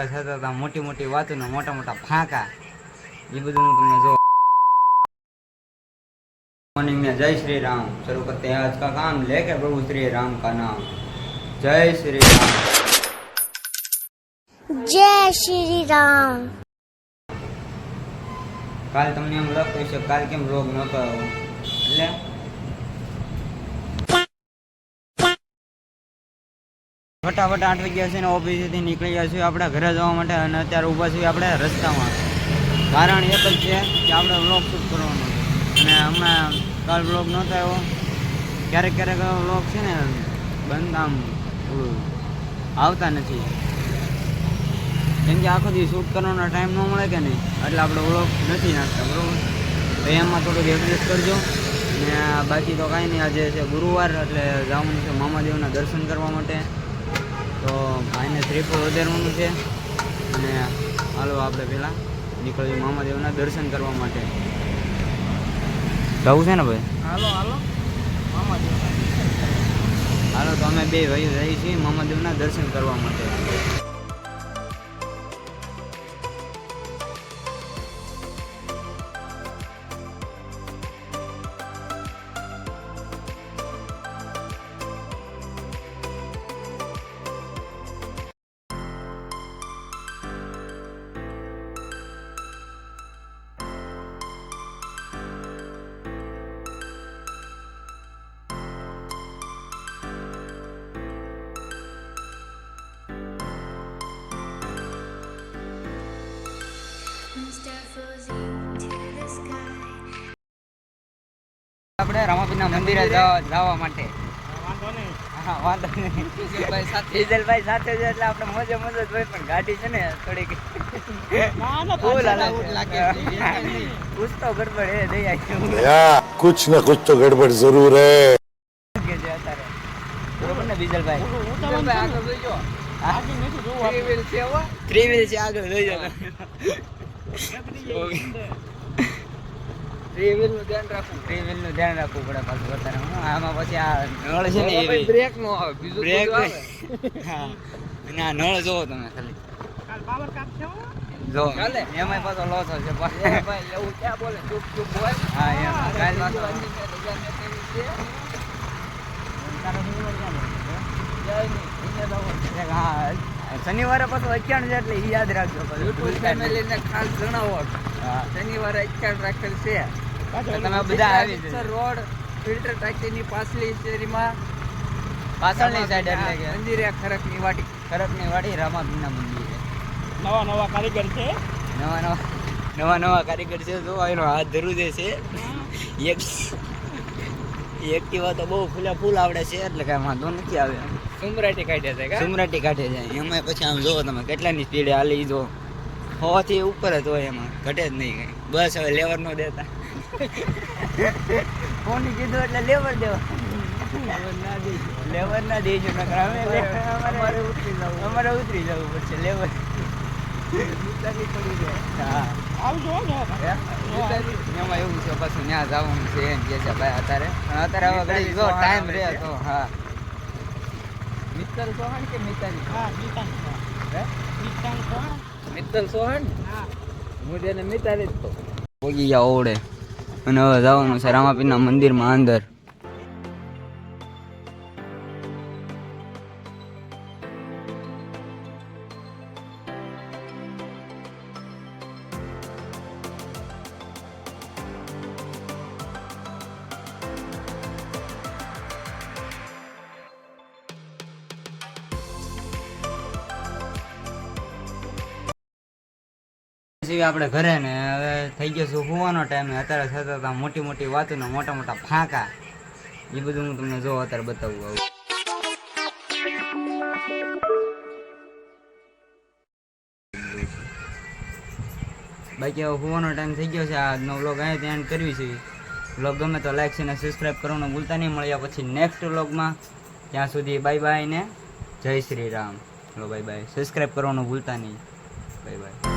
થતા હતા મોટી મોટી વાતો ને મોટા મોટા ફાંકા એ બધું હું તમને જો मॉर्निंग में जय श्री राम शुरू करते हैं आज का काम लेके प्रभु श्री राम का नाम जय श्री राम जय श्री राम કાલ તમને એમ લખતું છે કાલ કેમ રોગ નતો આવ્યો એટલે ફટાફટ આઠ વાગ્યા છે ને ઓફિસેથી નીકળી ગયા છીએ આપણે ઘરે જવા માટે અને અત્યારે ઊભા છીએ આપણે રસ્તામાં. કારણ એક જ છે કે આપણે વ્લોગ શૂટ કરવાનો અને હમણાં કાલ વ્લોગ નહોતો આવ્યો. ક્યારેક ક્યારેક વ્લોગ છે ને બંધ આમ થોડું આવતા નથી. કેમ કે આખો દિવસ શૂટ કરવાનો ટાઈમ ન મળે કે નહીં? એટલે આપણે વ્લોગ નથી નાખતા, બરોબર? તો એમાં થોડુંક એડજસ્ટ કરજો. ને બાકી તો કાંઈ નહીં, આજે છે ગુરુવાર, એટલે જવાનું છે મામાદેવના દર્શન કરવા માટે. તો ભાઈને શ્રીફળ વધારવાનું છે. અને હાલો આપણે પહેલાં નીકળીએ મામાદેવના દર્શન કરવા માટે. જવું છે ને ભાઈ? હાલો હાલો. મામાદેવ. હાલો તો અમે બે ભાઈ જઈએ છીએ મામાદેવના દર્શન કરવા માટે. આપણે રામાપીના મંદિરે જવા માટે. વાંધો છે ગડબડ હે દઈ કુછ ના કુછ તો ગડબડ જરૂર બરોબર ને આગળ લઈ જતા ધ્યાન રાખવું વ્હીલ ધ્યાન રાખવું પડે પાછું અત્યારે હું આમાં પછી આ નળ છે ને એ બ્રેક નો આવે બીજું બ્રેક હા. અને આ નળ જોવો તમે ખાલી. કાલ પાવર કાપ છે જો ચાલે. એમાંય પાછો લોસ હશે. એ ભાઈ એવું ક્યાં બોલે? ચૂપ ચૂપ બોલ. હા એમ. કાલ પાછો. એક હા શનિવારે પાછું અઠ્યાણ છે એટલે યાદ રાખજો યુટ્યુબ ફેમિલી ને ખાસ જણાવો. શનિવારે અચાણ રાખેલ છે. તમે બધા આવી જજો. રોડ ફિલ્ટર ટાંકીની પાછલી શેરીમાં. પાછળની સાઈડ એટલે કે મંદિરે ખરકની વાડી ખરકની વાડી મંદિર મંદિરે. નવા નવા કારીગર છે. નવા નવા નવા નવા કારીગર છે. જો એનો હાથ ધરું જે છે. એક એક્ટિવા તો બહુ ફૂલા ફૂલ આવડે છે એટલે કાંઈ વાંધો નથી આવે. સુમરાટી કાઢ્યા છે સુમરાટી કાઢે છે. એમાં પછી આમ જોવો તમે કેટલાની સ્પીડે હાલી જો. હોવાથી ઉપર જ હોય એમાં ઘટે જ નહીં કઈ. બસ હવે લેવર નો દેતા. ફોન કીધું એટલે લેવર દેવા? લેવર ના દેજો નકર અમે અમારે ઉતરી જવું. અમારે ઉતરી જવું પડશે લેવર. એમાં એવું છે પાછું ત્યાં જવાનું છે એમ કે છે ભાઈ અત્યારે પણ અત્યારે હવે ઘડી જો ટાઈમ રહે તો હા મિત્તલ સોહાણ કે મિતાલી હા નીતાન સોહણ મિત્તલ સોહણ હા હું તેને મિતાલી જ કહું પોગી ગયા ઓવડે. અને હવે જવાનું છે રામાપીરના મંદિરમાં અંદર. છીએ આપણે ઘરે ને હવે થઈ ગયો છું હોવાનો ટાઈમ અત્યારે થતા મોટી મોટી વાતો ને મોટા મોટા ફાંકા. એ બધું હું તમને જો અત્યારે બતાવું આવું બાકી હવે હોવાનો ટાઈમ થઈ ગયો છે. આજનો વ્લોગ અહીંયા ત્યાં કરવી છે. વ્લોગ ગમે તો લાઈક છે ને સબસ્ક્રાઈબ કરવાનું ભૂલતા નહીં. મળ્યા પછી નેક્સ્ટ વ્લોગમાં ત્યાં સુધી બાય બાય ને જય શ્રી રામ. ચલો બાય બાય સબસ્ક્રાઈબ કરવાનું ભૂલતા નહીં. Bye bye